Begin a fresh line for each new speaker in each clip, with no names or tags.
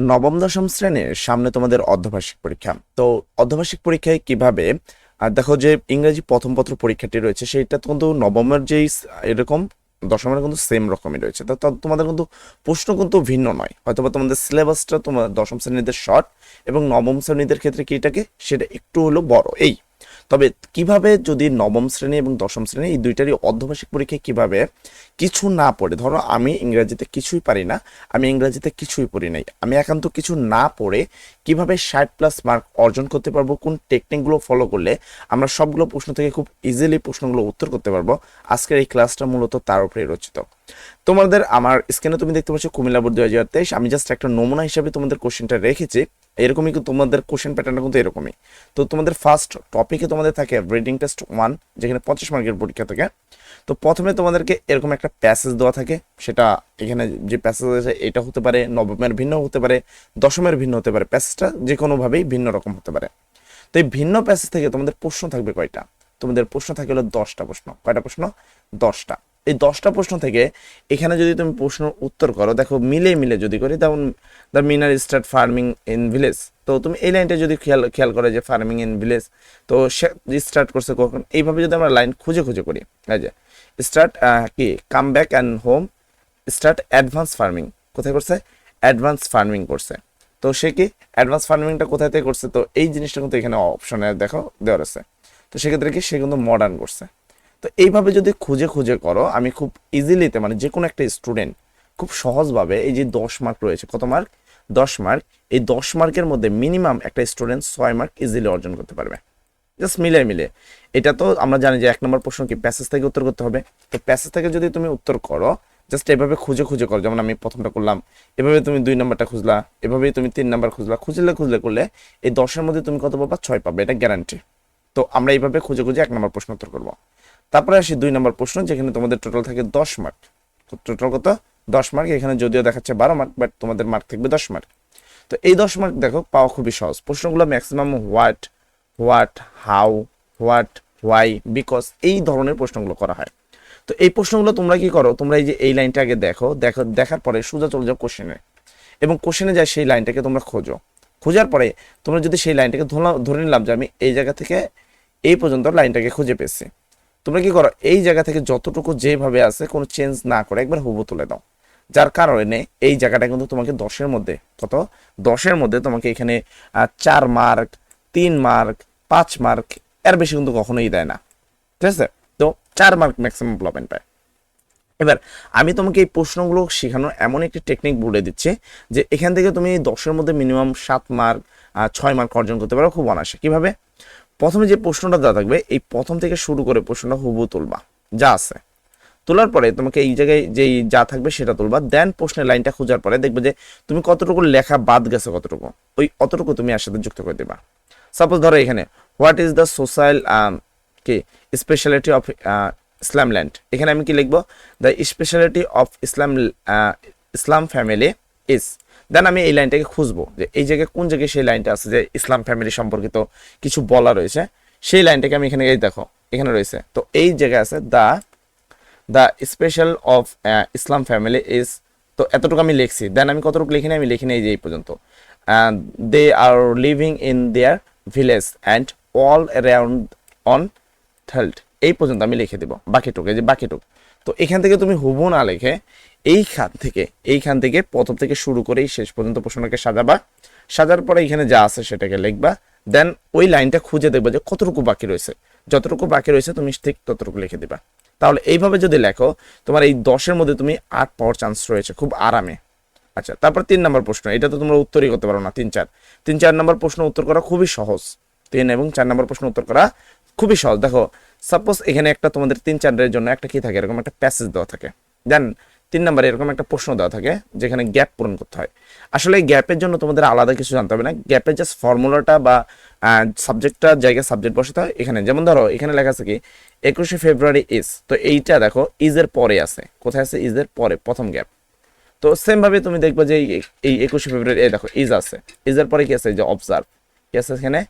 নবম দশম শ্রেণির সামনে তোমাদের অর্ধবার্ষিক পরীক্ষা। তো অর্ধবার্ষিক পরীক্ষায় কীভাবে? আর দেখো যে ইংরেজি প্রথম পত্র পরীক্ষাটি রয়েছে, সেইটা কিন্তু নবমের যেই এরকম, দশমের কিন্তু সেম রকমই রয়েছে। তো, তো- তোমাদের কিন্তু প্রশ্ন কিন্তু ভিন্ন নয়। হয়তো বা তোমাদের সিলেবাসটা তোমার দশম শ্রেণীদের শর্ট এবং নবম শ্রেণীদের ক্ষেত্রে কি এটাকে? সেটা একটু হলো বড়। এই তবে কীভাবে যদি নবম শ্রেণি এবং দশম শ্রেণি এই দুইটারই অর্ধবার্ষিক পরীক্ষায় কীভাবে কিছু না পড়ে, ধরো আমি ইংরেজিতে কিছুই পারি না, আমি ইংরেজিতে কিছুই পড়ি নাই, আমি একান্ত কিছু না পড়ে কীভাবে ষাট প্লাস মার্ক অর্জন করতে পারব, কোন টেকনিকগুলো ফলো করলে আমরা সবগুলো প্রশ্ন থেকে খুব ইজিলি প্রশ্নগুলো উত্তর করতে পারব, আজকের এই ক্লাসটা মূলত তার উপরে রচিত। তোমাদের আমার স্ক্রিনে তুমি দেখতে পাচ্ছ কুমিল্লা বোর্ড দুই হাজার তেইশ, আমি জাস্ট একটা নমুনা হিসাবে তোমাদের কোশ্চেনটা রেখেছি। এরকমই কিন্তু তোমাদের কোশ্চেন প্যাটার্নটা কিন্তু এরকমই। তো তোমাদের ফার্স্ট টপিকে তোমাদের থাকে রিডিং টেস্ট ওয়ান যেখানে পঁচিশ মার্কের পরীক্ষা থাকে। তো প্রথমে তোমাদেরকে এরকম একটা প্যাসেজ দেওয়া থাকে, সেটা এখানে যে প্যাসেজ আছে, এটা হতে পারে, নবমের ভিন্ন হতে পারে, দশমের ভিন্ন হতে পারে প্যাসেজটা যে কোনোভাবেই ভিন্ন রকম হতে পারে। তো এই ভিন্ন প্যাসেজ থেকে তোমাদের প্রশ্ন থাকবে কয়টা? তোমাদের প্রশ্ন থাকে হলো দশটা প্রশ্ন। কয়টা প্রশ্ন? দশটা। এই দশটা প্রশ্ন থেকে এখানে যদি তুমি প্রশ্ন উত্তর করো, দেখো মিলে মিলে যদি করি তেমন the Minar start farming in village তো তুমি এই লাইনটা যদি খেয়াল খেয়াল করে যে ফার্মিং ইন ভিলেজ তো সে স্টার্ট করছে কখন? এইভাবে যদি আমরা লাইন খুঁজে খুঁজে করি যে স্টার্ট কি? Come back and home start advance farming কোথায় করছে? অ্যাডভান্স ফার্মিং করছে। তো সে কি অ্যাডভান্স ফার্মিংটা কোথায় থেকে করছে? তো এই জিনিসটা কিন্তু এখানে অপশনে দেখো দেওয়া আছে তো সেক্ষেত্রে কি? সে কিন্তু মডার্ন করছে। তো এইভাবে যদি খুঁজে খুঁজে করো, আমি খুব ইজিলিতে মানে যে কোনো একটা স্টুডেন্ট খুব সহজভাবে এই যে দশ মার্ক রয়েছে, কত মার্ক দশ মার্ক এই দশ মার্কের মধ্যে মিনিমাম একটা স্টুডেন্ট ছয় মার্ক ইজিলি অর্জন করতে পারবে। জাস্ট মিলে মিলে এটা তো আমরা জানি যে এক নম্বর প্রশ্ন কি প্যাসেজ থেকে উত্তর করতে হবে। তো প্যাসেজ থেকে যদি তুমি উত্তর করো জাস্ট এভাবে খুঁজে খুঁজে করো। যেমন আমি প্রথমটা করলাম, এভাবে তুমি দুই নাম্বারটা খুঁজলা, এভাবেই তুমি তিন নাম্বার খুঁজলা, খুঁজলে খুঁজলে করলে এই দশের মধ্যে তুমি কত পাবা? ছয় পাবে, এটা গ্যারান্টি তো আমরা এইভাবে খুঁজে খুঁজে এক নম্বর প্রশ্ন উত্তর করব। তারপরে আসি দুই নম্বর প্রশ্ন, যেখানে তোমাদের টোটাল থাকে দশ মার্ক টোটাল কত? দশ মার্ক এখানে যদিও দেখাচ্ছে বারো মার্ক বাট তোমাদের মার্ক থাকবে দশ মার্ক তো এই দশ মার্ক দেখো, পাওয়া খুবই সহজ। প্রশ্নগুলো maximum what what how what why because এই ধরনের প্রশ্নগুলো করা হয়। তো এই প্রশ্নগুলো তোমরা কি করো? তোমরা এই যে এই লাইনটা আগে দেখো দেখো, দেখার পরে সোজা চলে যাও কোশ্চেনে এবং কোশ্চেনে যায় সেই লাইনটাকে তোমরা খোঁজো। খোঁজার পরে তোমরা যদি সেই লাইনটাকে ধরে নিলাম যে আমি এই জায়গা থেকে এই পর্যন্ত লাইনটাকে খুঁজে পেয়েছি। তোমরা কি করো, এই জায়গা থেকে যতটুকু যেভাবে আছে কোনো চেঞ্জ না করে একবার হুবু তুলে দাও। যার কারণে এই জায়গাটা কিন্তু তোমাকে দশের মধ্যে, কত? দশের মধ্যে তোমাকে এখানে চার মার্ক তিন মার্ক পাঁচ মার্ক এর বেশি কিন্তু কখনোই দেয় না। ঠিক আছে? তো চার মার্ক ম্যাক্সিমাম প্লবেন পায় এবার আমি তোমাকে এই প্রশ্নগুলো শেখানোর এমন একটি টেকনিক বলে দিচ্ছি যে এখান থেকে তুমি দশের মধ্যে মিনিমাম সাত মার্ক ছয় মার্ক অর্জন করতে পারো খুব অনায়াসে। কীভাবে? প্রথমে যে প্রশ্নটা দেওয়া থাকবে, এই প্রথম থেকে শুরু করে প্রশ্নটা হুবু তুলবা। যা আছে। তোলার পরে তোমাকে এই জায়গায় যেই যা থাকবে সেটা তুলবা। দেন প্রশ্নের লাইনটা খোঁজার পরে দেখবে যে তুমি কতটুকু লেখা বাদ গেছে কতটুকু। ওই অতটুকু তুমি এর সাথে যুক্ত করে দেবা। সাপোজ ধরো এখানে হোয়াট ইজ দ্য সোশ্যাল কি স্পেশালিটি অফ ইসলাম ল্যান্ড এখানে আমি কি লিখব? The speciality of Islam Islam family is then আমি এই লাইনটাকে খুঁজবো যে এই জায়গায় কোন জায়গায় সেই লাইনটা আছে যে ইসলাম ফ্যামিলি সম্পর্কিত কিছু বলা রয়েছে, সেই লাইনটাকে আমি এখানে, এই দেখো, এখানে রয়েছে। তো এই জায়গায় আছে the the special of Islam family is তো এতটুকু আমি লিখছি। দেন আমি কতটুকু লিখিনি আমি লিখিনি এই যে এই পর্যন্ত। They are living in their village and all around on held এই পর্যন্ত আমি লিখে দেবো, বাকিটুকু, এই যে বাকিটুক। তো এখান থেকে তুমি হুবু না লিখে এইখান থেকে এইখান থেকে প্রথম থেকে শুরু করেই শেষ পর্যন্ত প্রশ্নটাকে সাজাবা। সাজার পরে এখানে যা আছে সেটাকে লিখবা। দেন ওই লাইনটা খুঁজে দেখবা যে কতটুকু বাকি রয়েছে। যতটুকু বাকি রয়েছে তুমি ঠিক ততটুকু লিখে দিবা। তাহলে এইভাবে যদি লেখো, তোমার এই দশের মধ্যে তুমি আট পাওয়ার চান্স রয়েছে খুব আরামে। আচ্ছা তারপর তিন নম্বর প্রশ্ন, এটা তো তোমরা উত্তরই করতে পারো না, তিন চার। তিন চার নম্বর প্রশ্ন উত্তর করা খুবই সহজ। তিন এবং চার নম্বর প্রশ্ন উত্তর করা খুবই সহজ। দেখো সাপোজ এখানে একটা তোমাদের তিন চারের জন্য একটা কি থাকে? এরকম একটা প্যাসেজ দেওয়া থাকে। দেন তিন নম্বরে এরকম একটা প্রশ্ন দেওয়া থাকে, যেখানে গ্যাপ পূরণ করতে হয়। আসলে গ্যাপের জন্য তোমাদের আলাদা কিছু জানতে হবে না। গ্যাপের জাস্ট ফর্মুলাটা বা সাবজেক্টটা জায়গায় সাবজেক্ট বসাতে হয়। এখানে যেমন ধরো, এখানে লেখা আছে কি, একুশে ফেব্রুয়ারি ইজ তো এইটা দেখো ইজের পরে আছে। কোথায় আছে? ইজের পরে, প্রথম গ্যাপ তো সেম ভাবে তুমি দেখবে যে এই- একুশে ফেব্রুয়ারি, এই দেখো ইজ আছে। ইজের পরে কি আছে? যে অবজার্ভ কি আছে এখানে?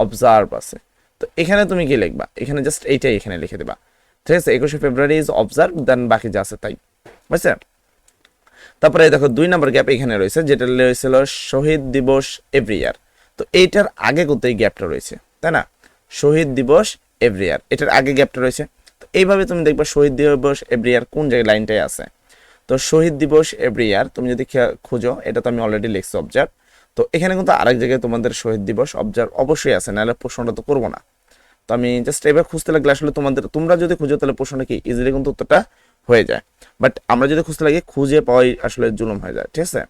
অবজার্ভ আছে। তো এখানে তুমি কি লিখবা? এখানে জাস্ট এইটাই এখানে লিখে দেবা। ঠিক আছে, একুশে ফেব্রুয়ারি ইজ অবজার্ভ দেন বাকি যা আছে তাই। বুঝছে? তারপরে দেখো, দুই নম্বর গ্যাপ এখানে রয়েছে, যেটা রয়েছিল শহীদ দিবস এভরি ইয়ার তো এইটার আগে কোথায় গ্যাপটা রয়েছে, তাই না? শহীদ দিবস এভরি ইয়ার এটার আগে গ্যাপটা রয়েছে। তো এইভাবে তুমি দেখবে শহীদ দিবস এভরি ইয়ার কোন জায়গায় লাইনটাই আছে। তো শহীদ দিবস এভরি ইয়ার তুমি যদি খুঁজো, এটা তো আমি অলরেডি লিখছি অবজার্ভ তো এখানে কিন্তু আরেক জায়গায় তোমাদের শহীদ দিবস অবজার্ভ অবশ্যই আছে, নাহলে প্রশ্নটা তো করব না। তো আমি জাস্ট এবার খুঁজতে লাগলে আসলে তোমাদের, তোমরা যদি খুঁজো তাহলে প্রশ্নটা কি? ইজিলি কিন্তু উত্তরটা হয়ে যায়। বাট আমরা যদি খুঁজতে লাগি, খুঁজে পাওয়াই আসলে জুলুম হয়ে যায়, ঠিক আছে?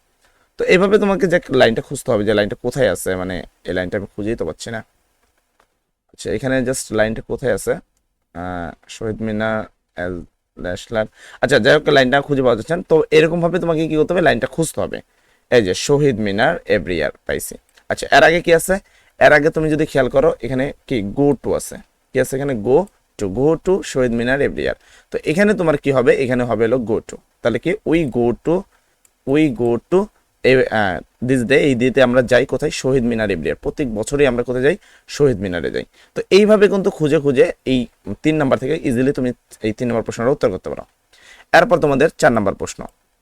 তো এইভাবে তোমাকে যে লাইনটা খুঁজতে হবে, যে লাইনটা কোথায় আছে মানে এই লাইনটা আমি খুঁজেই তো পাচ্ছি না। আচ্ছা এখানে জাস্ট লাইনটা কোথায় আছে? শহীদ মিনার আচ্ছা যাই হোক, লাইনটা খুঁজে পাওয়া যাচ্ছে না। তো এরকম ভাবে তোমাকে কি করতে হবে? লাইনটা খুঁজতে হবে। এই যে শহীদ মিনার এভরি ইয়ার পাইছি। আচ্ছা এর আগে কি আছে? এর আগে তুমি যদি খেয়াল করো, এখানে কি গো টু আছে। কি আছে এখানে? Go to go to Shaheed Minar every year তো এখানে তোমার কি হবে? এখানে হবে হলো গো টু তাহলে কি we go to we go to this day এই দিতে আমরা যাই কোথায়? শহীদ মিনার এভরিয়ার প্রত্যেক বছরই আমরা কোথায় যাই? শহীদ মিনারে যাই। তো এইভাবে কিন্তু খুঁজে খুঁজে এই তিন নাম্বার থেকে ইজিলি তুমি এই তিন নম্বর প্রশ্নের উত্তর করতে পারো। এরপর তোমাদের চার নাম্বার প্রশ্ন।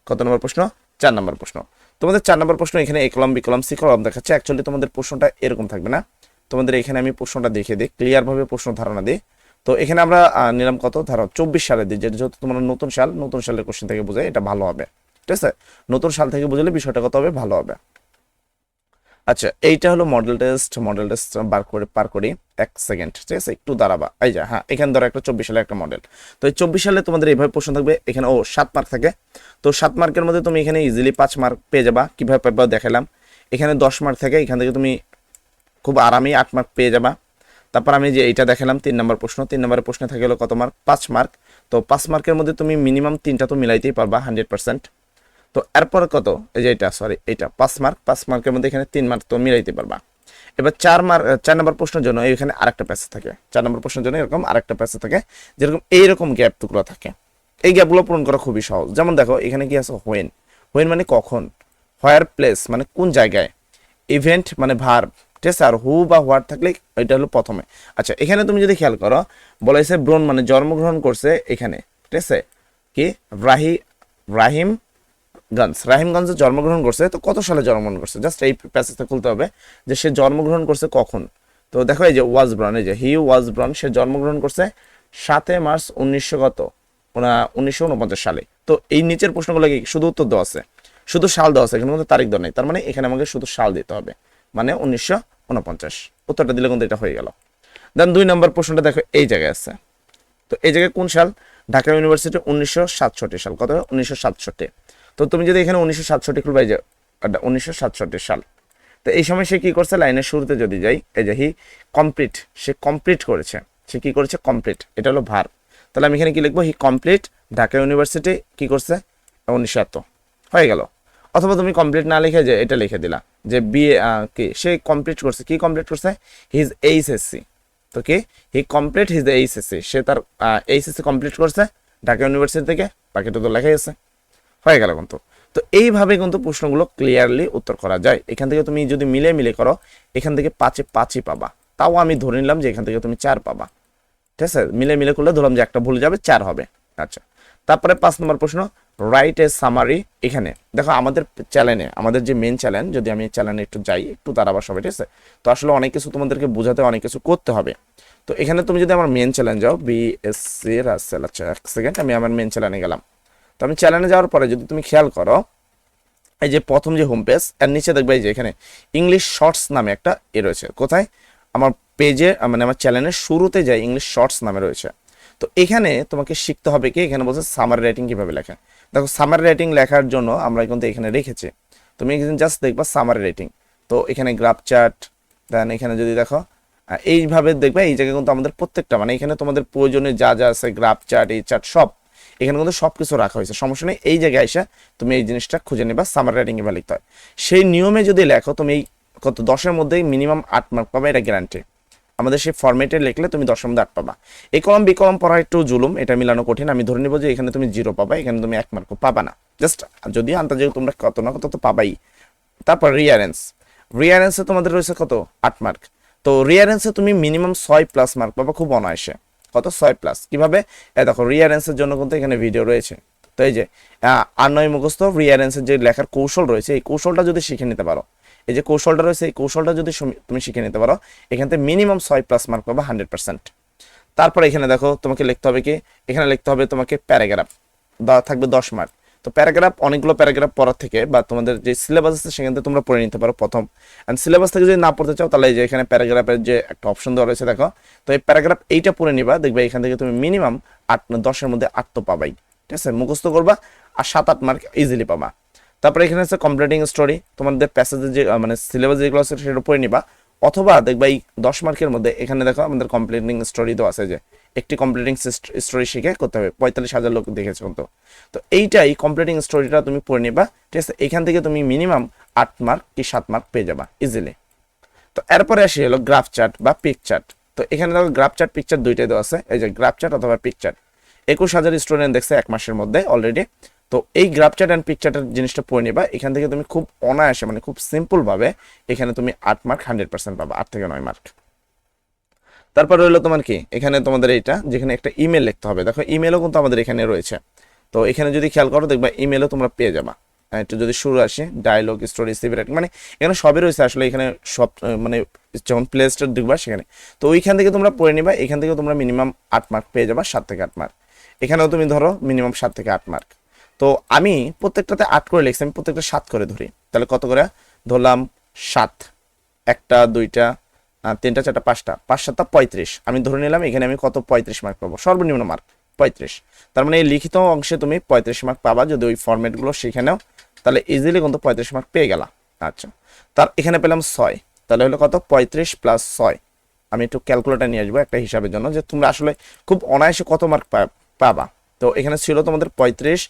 কত নম্বর প্রশ্ন? চার নাম্বার প্রশ্ন। তোমাদের চার নম্বর প্রশ্ন, এখানে এ কলম বি কলম সি কলম দেখাচ্ছে। অ্যাকচুয়ালি তোমাদের প্রশ্নটা এরকম থাকবে না। তোমাদের এখানে আমি প্রশ্নটা দেখে দিই ক্লিয়ারভাবে প্রশ্ন ধারণা দিই। তো এখানে আমরা নিলাম কত? ধরো, চব্বিশ সালে দিই যেটা যেহেতু তোমরা নতুন সাল, নতুন সালের কোশ্চেন থেকে বোঝায়, এটা ভালো হবে। ঠিক আছে? নতুন সাল থেকে বুঝলে বিষয়টা কত হবে? ভালো হবে। আচ্ছা এইটা হলো মডেল টেস্ট মডেল টেস্ট বার করে, পার করি। এক সেকেন্ড ঠিক আছে? একটু দাঁড়াবা। এই যা হ্যাঁ এখানে ধরো একটা চব্বিশ সালে একটা মডেল তো এই চব্বিশ সালে তোমাদের এইভাবে প্রশ্ন থাকবে, এখানে, ও, সাত মার্ক থাকে। তো সাত মার্কের মধ্যে তুমি এখানে ইজিলি পাঁচ মার্ক পেয়ে যাবা। কীভাবে পাবা দেখালাম। এখানে দশ মার্ক থাকে, এখান থেকে তুমি খুব আরামেই আট মার্ক পেয়ে যাবা। তারপর আমি যে এইটা দেখালাম, তিন নম্বর প্রশ্ন। তিন নম্বরের প্রশ্নে থাকে হলো কত মার্ক পাঁচ মার্ক তো পাঁচ মার্কের মধ্যে তুমি মিনিমাম তিনটা তো মিলাইতেই পারবা হান্ড্রেড পার্সেন্ট তো এরপর কত? এই যে এটা সরি এটা পাঁচ মার্ক পাঁচ মার্কের মধ্যে এখানে তিন মার্ক তো মিলাইতে পারবা। এবার চার মার্ক চার নম্বর প্রশ্নের জন্য এখানে আরেকটা প্যাসেজ থাকে। চার নম্বর প্রশ্নের জন্য এরকম আরেকটা প্যাসেজ থাকে, যেরকম এইরকম গ্যাপ টুকরো থাকে। এই গ্যাপগুলো পূরণ করা খুবই সহজ। যেমন দেখো, এখানে কি আছে? হোয়েন হোয়েন মানে কখন? হোয়ার প্লেস মানে কোন জায়গায়? ইভেন্ট মানে ভার ঠিক আছে? আর হু বা হোয়ার থাকলে এটা হলো প্রথমে। আচ্ছা এখানে তুমি যদি খেয়াল করো, বলা হয়েছে ব্রণ মানে জন্মগ্রহণ করছে এখানে, ঠিক আছে? কি? রাহি, রাহিম গঞ্জ রাহিমগঞ্জে জন্মগ্রহণ করছে, তো কত সালে জন্মগ্রহণ করছে? জাস্ট এই প্যাসেজটা খুলতে হবে যে সে জন্মগ্রহণ করছে কখন। তো দেখো এই যে ওয়াজ ব্রন এই যে হি ওয়াজ ব্রন সে জন্মগ্রহণ করছে সাতই মার্চ উনিশশো কত? ওনা উনিশশো উনপঞ্চাশ সালে। তো এই নিচের প্রশ্নগুলো কি? শুধু উত্তর দেওয়া আছে। শুধু সাল দেওয়া আছে, এখানে কিন্তু তারিখ দেওয়া নেই। তার মানে এখানে আমাকে শুধু সাল দিতে হবে। মানে উনিশশো উনপঞ্চাশ। উত্তরটা দিলে কিন্তু এটা হয়ে গেল। দেন দুই নম্বর প্রশ্নটা দেখো, এই জায়গায় আছে। তো এই জায়গায় কোন সাল? ঢাকা ইউনিভার্সিটি উনিশশো সাতষট্টি সাল। কত? উনিশশো সাতষট্টি। তো তুমি যদি এখানে উনিশশো সাতষট্টি খুলবে, এই যে উনিশশো সাতষট্টি সাল। তো এই সময় সে কি করছে? লাইনের শুরুতে যদি যাই, এই যে হি কমপ্লিট, সে কমপ্লিট করেছে। সে কি করেছে? কমপ্লিট। এটা হলো ভার। তাহলে আমি এখানে কি লিখব? হি কমপ্লিট। ঢাকা ইউনিভার্সিটি কি করছে? উনিশশো হয়ে গেল। অথবা তুমি কমপ্লিট না লিখে যে এটা লিখে দিলা, যে বিএ কি, সে কমপ্লিট করছে। কি কমপ্লিট করছে? হিজ এইচএসসি তো কি? হি কমপ্লিট হিজ এইচএসসি সে। তার এইচএসসি কমপ্লিট করছে ঢাকা ইউনিভার্সিটি থেকে। বাকিটা তো লেখাই আছে। হয়ে গেল কিন্তু। তো এইভাবে কিন্তু প্রশ্নগুলো ক্লিয়ারলি উত্তর করা যায়। এখান থেকে তুমি যদি মিলে মিলে করো, এখান থেকে পাঁচে পাঁচই পাবা। তাও আমি ধরে নিলাম যে এখান থেকে তুমি চার পাবা। ঠিক আছে? মিলে মিলে করলে ধরলাম যে একটা ভুল যাবে, চার হবে। আচ্ছা। তারপরে পাঁচ নম্বর প্রশ্ন রাইট এ সামারি এখানে। দেখো, আমাদের চ্যানেলে আমাদের যে মেন চ্যানেল যদি আমি চ্যানেলে একটু যাই, একটু দাঁড়াবার সবাই, ঠিক আছে? তো আসলে অনেক কিছু তোমাদেরকে বোঝাতে, অনেক কিছু করতে হবে। তো এখানে তুমি যদি আমার মেন চ্যানেল যাও বিএসসি রাসেল আচ্ছা এক সেকেন্ড আমি আমার মেন চ্যানেলে গেলাম। তো আমি চ্যানেলে যাওয়ার পরে যদি তুমি খেয়াল করো, এই যে প্রথম যে হোম পেজ এর নিচে দেখবে যে এখানে ইংলিশ শর্টস নামে একটা এ রয়েছে। কোথায়? আমার পেজে মানে আমার চ্যানেলের শুরুতে যাই ইংলিশ শর্টস নামে রয়েছে। তো এখানে তোমাকে শিখতে হবে কি? এখানে বলছে সামার রাইটিং কীভাবে লেখা? দেখো সামার রাইটিং লেখার জন্য আমরা কিন্তু এখানে রেখেছি। তুমি এখানে জাস্ট দেখবা সামার রাইটিং তো এখানে গ্রাফ চার্ট দেন এখানে যদি দেখো এইভাবে দেখবে, এই জায়গায় কিন্তু আমাদের প্রত্যেকটা মানে এখানে তোমাদের প্রয়োজনে যা যা আছে গ্রাফ চার্ট এই চার্ট সব এখানে কিন্তু সব কিছু রাখা হয়েছে। সমস্যা নেই, এই জায়গায় এসে তুমি এই জিনিসটা খুঁজে নেবা সামার রাইটিং এবার লিখতে হয়। সেই নিয়মে যদি লেখো, তুমি এই কত, দশের মধ্যেই মিনিমাম আট মার্ক পাবে, এটা গ্যারান্টি আমাদের সেই ফরম্যাটে লিখলে তুমি দশের মধ্যে আট পাবা। এই কলম, বি কলম পড়া একটু জুলুম, এটা মিলানো কঠিন। আমি ধরে নিব যে এখানে তুমি জিরো পাবা, এখানে তুমি এক মার্ক পাবা না। জাস্ট যদি আন্দাজে তোমরা কত না কত তো পাবাই। তারপর রিয়ারেন্স রিয়ারেন্সে তোমাদের রয়েছে কত? আট মার্ক তো রিয়ারেন্সে তুমি মিনিমাম ছয় প্লাস মার্ক পাবা, খুব অনায়াসে। কত? ছয় প্লাস কীভাবে? দেখো রিয়ারেন্সের জন্য কিন্তু এখানে ভিডিও রয়েছে। তো এই যে আর নয় মুখস্থ রিয়ারেন্সের যে লেখার কৌশল রয়েছে, এই কৌশলটা যদি শিখে নিতে পারো, এই যে কৌশলটা রয়েছে, এই কৌশলটা যদি তুমি শিখে নিতে পারো, এখান থেকে মিনিমাম ছয় প্লাস মার্ক পাবে হান্ড্রেড পার্সেন্ট তারপরে এখানে দেখো, তোমাকে লিখতে হবে কি? এখানে লিখতে হবে তোমাকে প্যারাগ্রাফ থাকবে দশ মার্ক তো প্যারাগ্রাফ, অনেকগুলো প্যারাগ্রাফ পড়ার থেকে বা তোমাদের যে সিলেবাস আছে সেখান থেকে তোমরা পড়ে নিতে পারো প্রথম। অ্যান্ড সিলেবাস থেকে যদি না পড়তে চাও, তাহলে যে এখানে প্যারাগ্রাফের যে একটা অপশন দেওয়া রয়েছে, দেখো। তো এই প্যারাগ্রাফ এইটা পড়ে নিবা, দেখবে এখান থেকে তুমি মিনিমাম আট দশের মধ্যে আট তো পাবাই। ঠিক আছে? মুখস্থ করবা আর সাত আট মার্ক ইজিলি পাবা। তারপরে এখানে আছে কমপ্লিটিং স্টোরি তোমাদের প্যাসেজের যে মানে সিলেবাস যেগুলো আছে সেটা পড়ে নিবা। অথবা দেখবা এই দশ মার্কের মধ্যে এখানে দেখো আমাদের কমপ্লিটিং স্টোরি দেওয়া আছে যে একটি কমপ্লিটিং স্টোরি শিখে করতে হবে। পঁয়তাল্লিশ হাজার লোক দেখেছে কিন্তু। তো এইটাই কমপ্লিটিং স্টোরিটা তুমি পড়ে নিবা। ঠিক আছে? এখান থেকে তুমি মিনিমাম আট মার্ক কি সাত মার্ক পেয়ে যাবা ইজিলি তো এরপরে আসি হলো গ্রাফ চার্ট বা পিক চার্ট তো এখানে দেখো গ্রাফ চার্ট পিকচার দুইটাই দেওয়া আছে। এই যে গ্রাফ চার্ট অথবা পিক চার্ট একুশ হাজার স্টুডেন্ট দেখছে এক মাসের মধ্যে অলরেডি তো এই গ্রাফ চার্ট অ্যান্ড পিক চার্টের জিনিসটা পড়ে নিবা। এখান থেকে তুমি খুব অনায়াসে মানে খুব সিম্পলভাবে এখানে তুমি আট মার্ক হান্ড্রেড পার্সেন্ট পাবা, আট থেকে নয় মার্ক তারপর রইল তোমার কি? এখানে তোমাদের এইটা, যেখানে একটা ইমেল লিখতে হবে। দেখো ইমেলও কিন্তু আমাদের এখানে রয়েছে। তো এখানে যদি খেয়াল করো, দেখবা ইমেলও তোমরা পেয়ে যাবা। একটু যদি শুরু আসে ডায়লগ স্টোরি সিভি রাইটিং মানে এখানে সবই রয়েছে আসলে, এখানে সব মানে যখন প্লে স্টোর দেখবা সেখানে। তো ওইখান থেকে তোমরা পড়ে নিবা, এখান থেকে তোমরা মিনিমাম আট মার্ক পেয়ে যাবা, সাত থেকে আট মার্ক এখানেও তুমি ধরো মিনিমাম সাত থেকে আট মার্ক তো আমি প্রত্যেকটাতে আট করে লিখছি, আমি প্রত্যেকটা সাত করে ধরি। তাহলে কত করে? ধরলাম সাত। একটা, দুইটা তিনটা, চারটা, পাঁচটা। পাঁচ সাতটা পঁয়ত্রিশ। আমি ধরে নিলাম এখানে আমি কত পঁয়ত্রিশ মার্ক পাবো? সর্বনিম্ন মার্ক পঁয়ত্রিশ। তার মানে এই লিখিত অংশে তুমি পঁয়ত্রিশ মার্ক পাবা যদি ওই ফর্মেটগুলো সেখানেও তাহলে ইজিলি কিন্তু পঁয়ত্রিশ মার্ক পেয়ে গেলা। আচ্ছা। তার এখানে পেলাম ছয়। তাহলে হলো কত? পঁয়ত্রিশ প্লাস ছয়। আমি একটু ক্যালকুলেটার নিয়ে আসব একটা হিসাবের জন্য যে তোমরা আসলে খুব অনায়াসে কত মার্ক পাবা। তো এখানে ছিল তোমাদের পঁয়ত্রিশ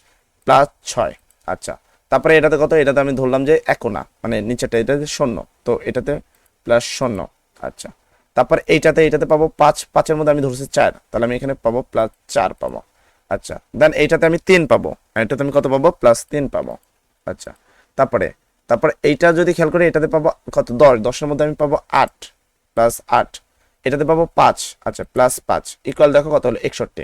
প্লাস ছয়। আচ্ছা। তারপরে এটাতে কত? এটাতে আমি ধরলাম যে একোনা। মানে নিচেটা এটাতে শূন্য। তো এটাতে প্লাস শূন্য। আচ্ছা। তারপর এইটাতে এইটাতে পাবো পাঁচ, পাঁচের মধ্যে আমি ধরছি চার। তাহলে আমি এখানে পাবো প্লাস চার পাবো। আচ্ছা দেন এইটাতে আমি তিন পাবো। এটাতে আমি কত পাবো? প্লাস তিন পাবো। আচ্ছা তারপরে তারপরে এইটা যদি খেয়াল করি, এটাতে পাবো কত? দশ। দশের মধ্যে আমি পাবো আট প্লাস আট। এটাতে পাবো পাঁচ। আচ্ছা প্লাস পাঁচ। ইকুয়াল দেখো কত হলো? একষট্টি।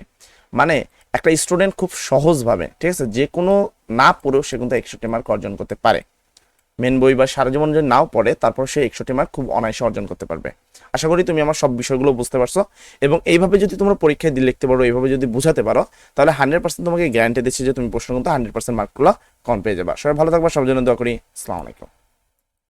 মানে একটা স্টুডেন্ট খুব সহজভাবে, ঠিক আছে? যে কোনো না পড়েও সে কিন্তু একষট্টি মার্ক অর্জন করতে পারে। মেন বই বা সারা জীবন যদি নাও পড়ে, তারপর সে একষট্টি মার্ক খুব অনায়াসে অর্জন করতে পারবে। আশা করি তুমি আমার সব বিষয়গুলো বুঝতে পারছ এবং এইভাবে যদি তোমরা পরীক্ষায় দিয়ে লিখতে পারো, এইভাবে যদি বুঝাতে পারো, তাহলে হান্ড্রেড পার্সেন্ট তোমাকে গ্যারান্টি দিচ্ছি যে তুমি প্রশ্ন কিন্তু হান্ড্রেড পার্সেন্ট মার্কগুলো কম পেয়ে যাবা। সবাই ভালো থাকবা সব জন্য দোয়া করি। আসসালামু আলাইকুম।